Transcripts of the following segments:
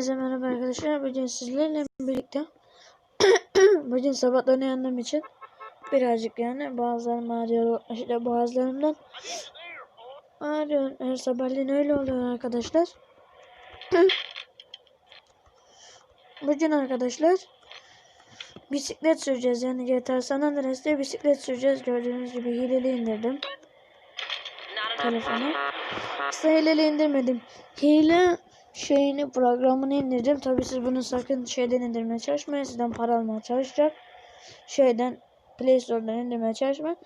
Hepinize merhaba arkadaşlar. Bugün sizlerle birlikte bugün sabahtan uyandığım için birazcık yani bazılarım ağrıyor. İşte bazılarımdan ağrıyor. Her sabahleyin öyle oluyor arkadaşlar. bugün arkadaşlar bisiklet süreceğiz. Yani GTA San Andreas'te bisiklet süreceğiz. Gördüğünüz gibi hileli indirdim telefonu. Aslında hileli indirmedim. Hile şeyini programını indirdim. Tabii siz bunu sakın şeyden indirmeye çalışmayın. Sizden para almaya çalışacak. Şeyden Play Store'dan indirmeye çalışmayın.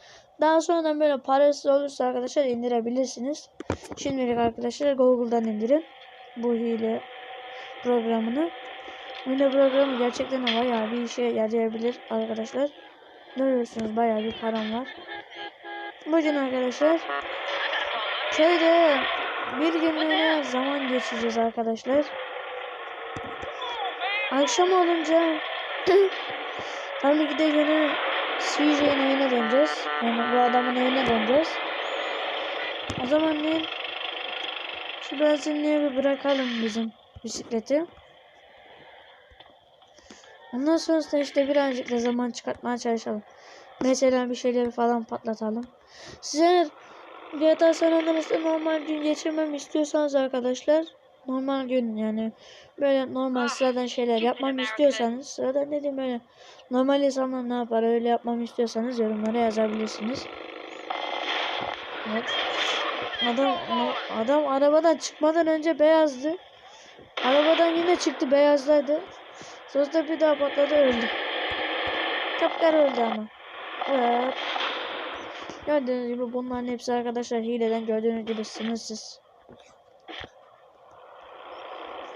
Daha sonradan böyle parasız olursa arkadaşlar indirebilirsiniz. Şimdilik arkadaşlar Google'dan indirin. Bu hile programını. Hile programı gerçekten bayağı bir işe yarayabilir arkadaşlar. Görüyorsunuz bayağı bir param var. Bugün arkadaşlar köyde bir günlüğüne zaman geçireceğiz arkadaşlar. Akşam olunca tabii ki de yine CJ'nin evine döneceğiz. Yani bu adamın evine döneceğiz. O zaman ne? Şu benzinliğe bir bırakalım bizim bisikleti. Ondan sonra işte birazcık da zaman çıkartmaya çalışalım. Mesela bir şeyleri falan patlatalım. Size GTA San Andreas'ta normal gün geçirmemi istiyorsanız arkadaşlar normal gün yani böyle normal sıradan şeyler yapmamı istiyorsanız sıradan dedim böyle normal insanlar ne yapar öyle yapmamı istiyorsanız yorumlara yazabilirsiniz. Evet. Adam adam arabadan çıkmadan önce beyazdı. Arabadan yine çıktı beyazladı. Sözde bir daha patladı öldü. Kapkar öldü ama. Evet. Gördüğünüz gibi bunların hepsi arkadaşlar hileden gördüğünüz gibi sınırsız.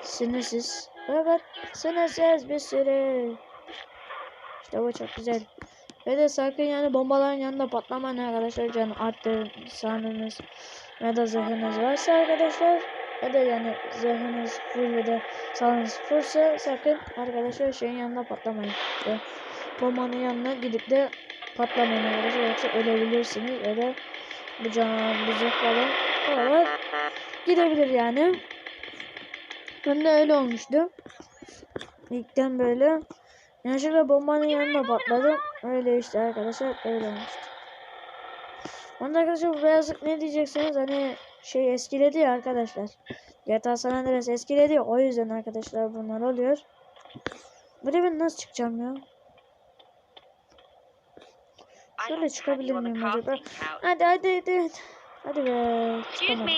Sınırsız. Evet sınırsız bir sürü. İşte bu çok güzel. Ve de sakın yani bombaların yanında patlamayın arkadaşlar. Canı arttırın sanınız ya da zırhınız varsa arkadaşlar. Ya da yani zırhınız full ya da sağlığınız fullsa sakın arkadaşlar şeyin yanında patlamayın. İşte bombanın yanına gidip de patlamayın arkadaşlar yoksa ölebilirsiniz ya da bıçak falan falan gidebilir yani. Ben de öyle olmuştu. İlkten böyle yanlışlıkla bombanın yanına patladım. Öyle işte arkadaşlar öyle olmuştu. Onda arkadaşlar bu beyazlık ne diyeceksiniz hani şey eskiledi ya arkadaşlar. GTA San Andreas eskiledi ya o yüzden arkadaşlar bunlar oluyor. Buraya ben nasıl çıkacağım ya? Şöyle çıkabilir miyim acaba? Hadi hadi hadi. Hadi be. Çıkamadım.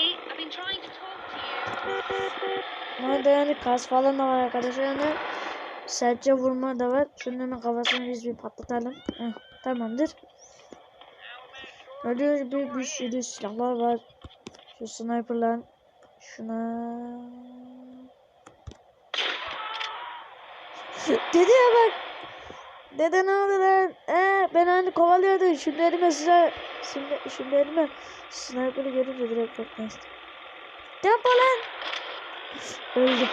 Burada yani kas falan da var arkadaşlar. Yani sertçe vurma da var. Şunun kafasını biz bir patlatalım. Heh, tamamdır. Gördüğünüz gibi bir sürü silahlar var. Şu sniperlar. Şuna. Dedi ya bak. Dede ne oldu lan? Ee, ben hani kovalıyordum. Şimdi elime size şimdi, şimdi elime sniper'ı görünce direkt çok neyse. Tempo lan. Öldüm.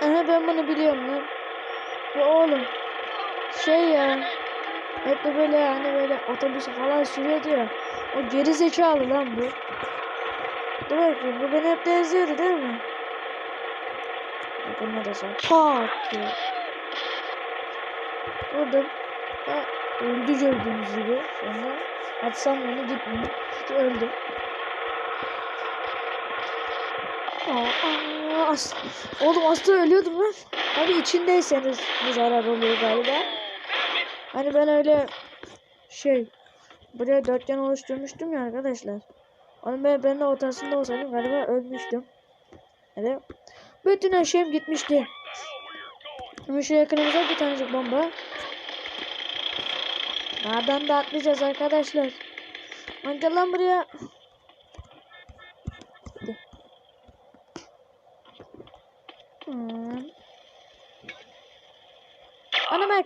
Aha ben bunu biliyorum lan. Bu oğlum. Şey ya. Hep de böyle hani böyle otobüs falan sürüyordu ya. O geri zekalı lan bu. Dur bakayım bu beni hep de eziyordu değil mi? Bununla da sonra pat diye. Vurdum. Ha, öldü gördüğünüz gibi. Sonra atsam onu gitmiyor. İşte öldü. Aa, as Oğlum aslı ölüyordum lan. Tabii içindeyseniz bu zarar oluyor galiba. Hani ben öyle şey buraya dörtgen oluşturmuştum ya arkadaşlar. Onun ben, ben de ortasında olsaydım galiba ölmüştüm. Evet. Bütün her gitmişti. Şimdi şu yakınımıza bir tanecik bomba. Nereden da atlayacağız arkadaşlar. Lan gel lan buraya. Hmm. Ana.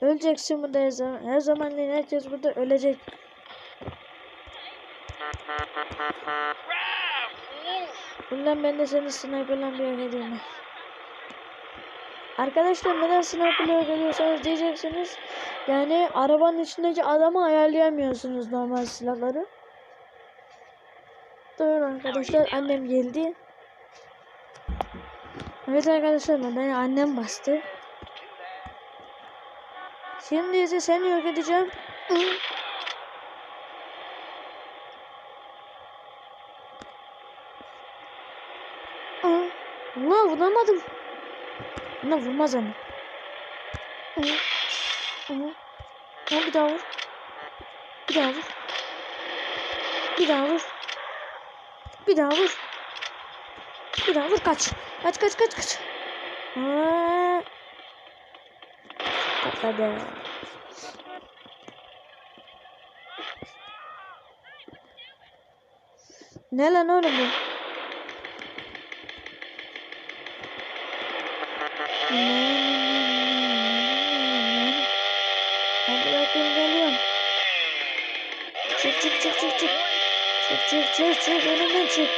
Öleceksin burada her zaman. Her zaman herkes burada ölecek. Bundan ben de seni sniper'la bir edeyim. Arkadaşlar neden sniper'la geliyorsanız diyeceksiniz. Yani arabanın içindeki adamı ayarlayamıyorsunuz normal silahları. Dur arkadaşlar annem geldi. Evet arkadaşlar bana annem bastı. Şimdi ise seni yok edeceğim. Hı. Aa, Allah vuramadım. Buna vurmaz ama. Hı. Hı. Ha, bir daha vur. Bir daha vur. Bir daha vur. Bir daha vur. Bir daha vur kaç. Kaç kaç kaç kaç. Aa. Patladı. Ne lan oğlum bu? Hadi bakayım geliyorum. Çık çık çık çık çık. Çık çık çık önümden çık.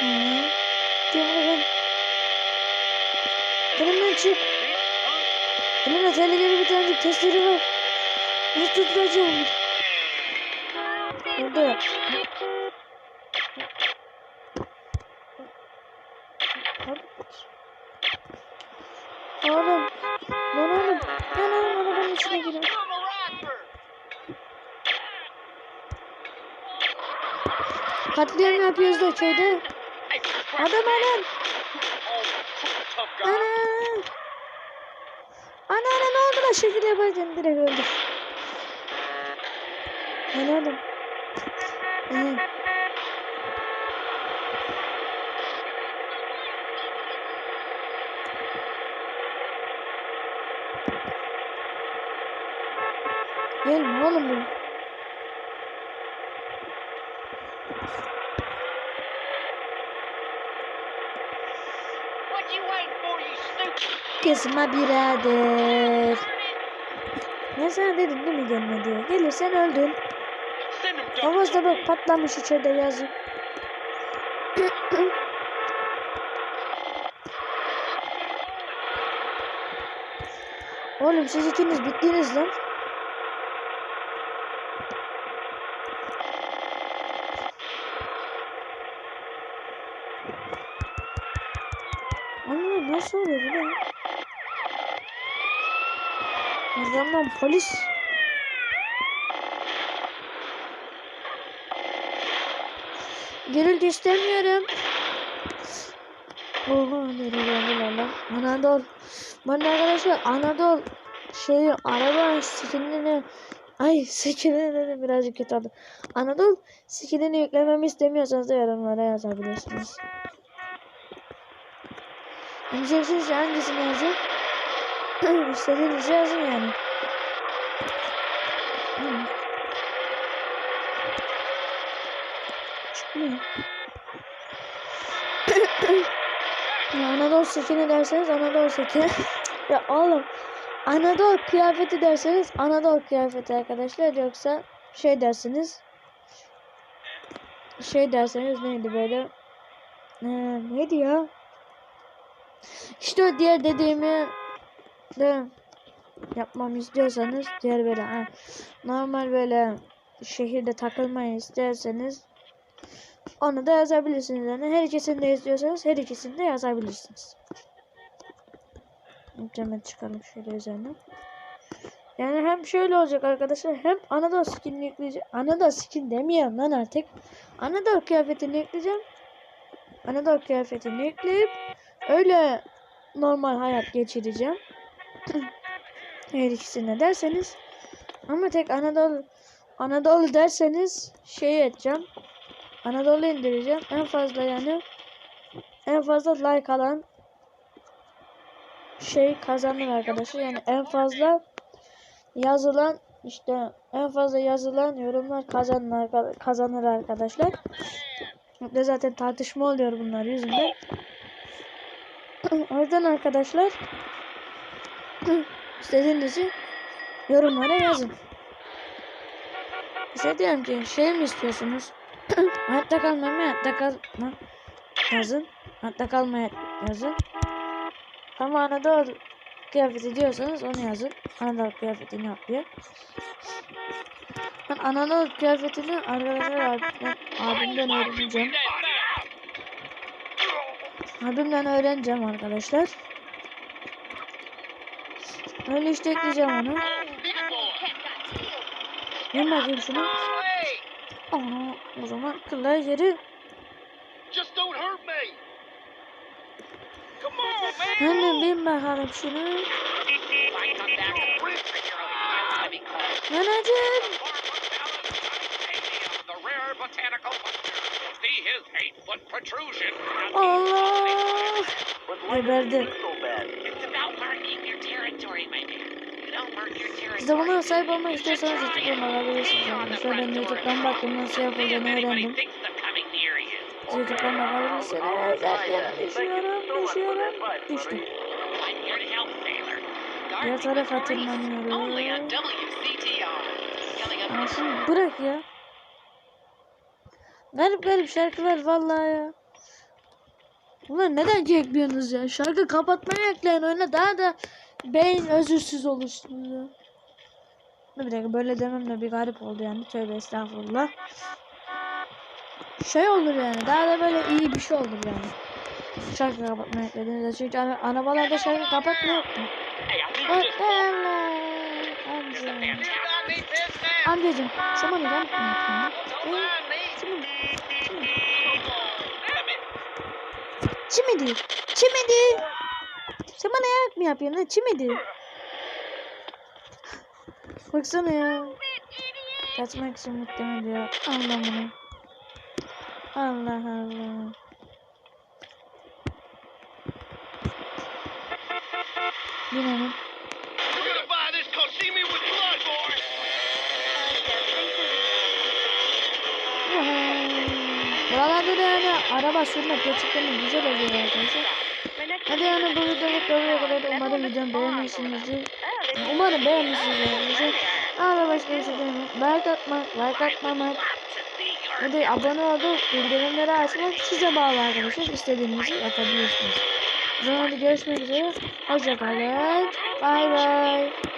Aa, Diyorum ben. Önümden çık. Elimde tehlikeli bir tane testleri var. Nasıl tutturacağım? Burada. Oğlum. Lan oğlum. Lan oğlum arabanın içine girin. Katliam yapıyoruz da köyde. Adam adam. Ana. Ana ana ne oldu lan şekil yaparken direkt öldü. Ana oğlum. Hı. Gelme oğlum bu. Kesme birader. Ben sana dedim değil mi gelme diye. Gelirsen öldün. Havuzda to bak patlamış içeride yazık. Oğlum siz ikiniz bittiniz lan. Anne nasıl oluyor bu ne? Arkamdan polis. Gürültü istemiyorum. Oha nereye geldi lan? Anadol. Bana arkadaşlar Anadol şeyi araba skinini ay skinini birazcık kötü oldu. Anadol skinini yüklememi istemiyorsanız da yorumlara yazabilirsiniz. İneceksiniz hangisini yazın? İstediğinizi yazın yani. Hmm. Ya Anadolu sekini derseniz Anadolu sekini. ya oğlum Anadolu kıyafeti derseniz Anadolu kıyafeti arkadaşlar yoksa şey dersiniz şey derseniz neydi böyle ee, neydi ya işte o diğer dediğimi de yapmamı istiyorsanız diğer böyle ha, normal böyle şehirde takılmayı isterseniz onu da yazabilirsiniz. Yani her ikisini de istiyorsanız her ikisini de yazabilirsiniz. Hemen çıkalım şöyle üzerine. Yani hem şöyle olacak arkadaşlar hem Anadolu skinini yükleyeceğim. Anadolu skin demiyorum lan artık. Anadolu kıyafetini yükleyeceğim. Anadolu kıyafetini yükleyip öyle normal hayat geçireceğim. her ikisine derseniz ama tek Anadolu Anadolu derseniz şey edeceğim. Anadolu indireceğim. En fazla yani en fazla like alan şey kazanır arkadaşlar. Yani en fazla yazılan işte en fazla yazılan yorumlar kazanır, kazanır arkadaşlar. Ve zaten tartışma oluyor bunlar yüzünden. o yüzden arkadaşlar istediğinizi yorumlara yazın. Size diyorum ki şey mi istiyorsunuz? hayatta kalma mı hayatta kalma yazın. Hayatta kalma yazın. Ama Anadolu kıyafeti diyorsanız onu yazın. Anadolu kıyafetini yapıyor. Ben analog kıyafetini arkadaşlar abimden, abimden öğreneceğim. Abimden öğreneceğim arkadaşlar. Öyle işte ekleyeceğim onu. Bin bakayım şunu. Aa, o zaman kıllar man. Hemen bin bakalım şunu. If See his eight-foot protrusion. Allah. Geberdi. It's about marking your territory, my man. You don't mark your territory. Siz de buna sahip olmak istiyorsanız YouTube'dan bakabilirsiniz arkadaşlar. Ben YouTube'dan baktım nasıl yapıldığını öğrendim. YouTube'dan bakabilirsiniz. Zaten düşüyorum, düşüyorum, düştüm. Diğer tarafa tırmanıyorum. WCTR. Coming up Anasını bırak ya. Garip garip şarkılar vallahi ya. Ulan neden ki ekliyorsunuz ya? Şarkı kapatmaya ekleyin oyuna daha da beyin özürsüz olursunuz ya. Bir dakika böyle demem de bir garip oldu yani. Tövbe estağfurullah. Şey olur yani daha da böyle iyi bir şey olur yani. Şarkı kapatmaya eklediğinizde çünkü ana, arabalarda şarkı mu? Bakalım. Amca. Amcacım sen bana yanıt Çimidi. Çimidi. Sen bana yarak mı yapıyorsun lan? Çimidi. Baksana ya. Kaçmak için muhtemelen diyor. Allah bunu. Allah Allah. Binelim. Da yani araba sürmek gerçekten güzel oluyor arkadaşlar. Hadi yani bu videoluk buraya kadar umarım videomu beğenmişsinizdir. Umarım beğenmişsinizdir arkadaşlar. Şey demiyorum. Like atmak, like atmamak. Hadi abone olup bildirimleri açmak size bağlı arkadaşlar. İstediğinizi yapabilirsiniz. O zaman görüşmek üzere. Hoşçakalın. Bay bay.